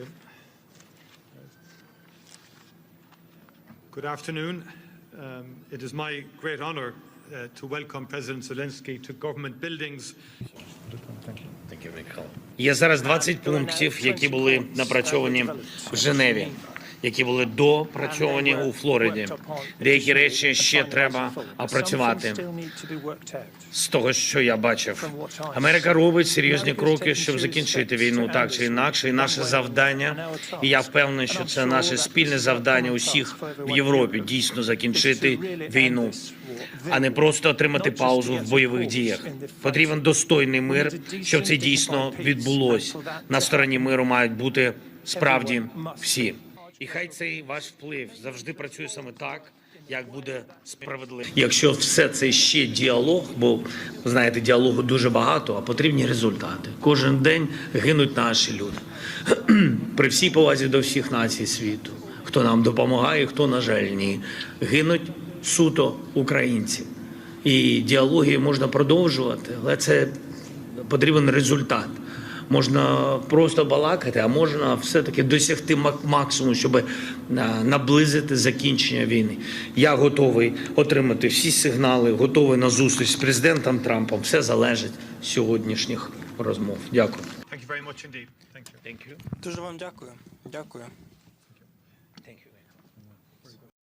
you. Good afternoon. Um, It is my great honor uh, to welcome President Zelensky to government buildings Є зараз 20 пунктів, які були напрацьовані в Женеві, які були допрацьовані у Флориді. Деякі речі ще треба опрацювати з того, що я бачив. Америка робить серйозні кроки, щоб закінчити війну так чи інакше. І наше завдання, і я впевнений, що це наше спільне завдання усіх в Європі дійсно закінчити війну, а не просто отримати паузу в бойових діях. Потрібен достойний мир, щоб це дійсно відбулось. На стороні миру мають бути справді всі. І хай цей ваш вплив завжди працює саме так. Як буде справедливо, якщо все це ще діалог, бо знаєте, діалогу дуже багато, а потрібні результати. Кожен день гинуть наші люди при всій повазі до всіх націй світу. Хто нам допомагає, хто на жаль ні. Гинуть суто українці. І діалоги можна продовжувати, але це потрібен результат. Можна просто балакати, а можна все-таки досягти мак- максимуму, щоб е, наблизити закінчення війни. Я готовий отримати всі сигнали, готовий на зустріч з президентом Трампом. Все залежить з сьогоднішніх розмов. Дякую. Дуже вам дякую. Дякую.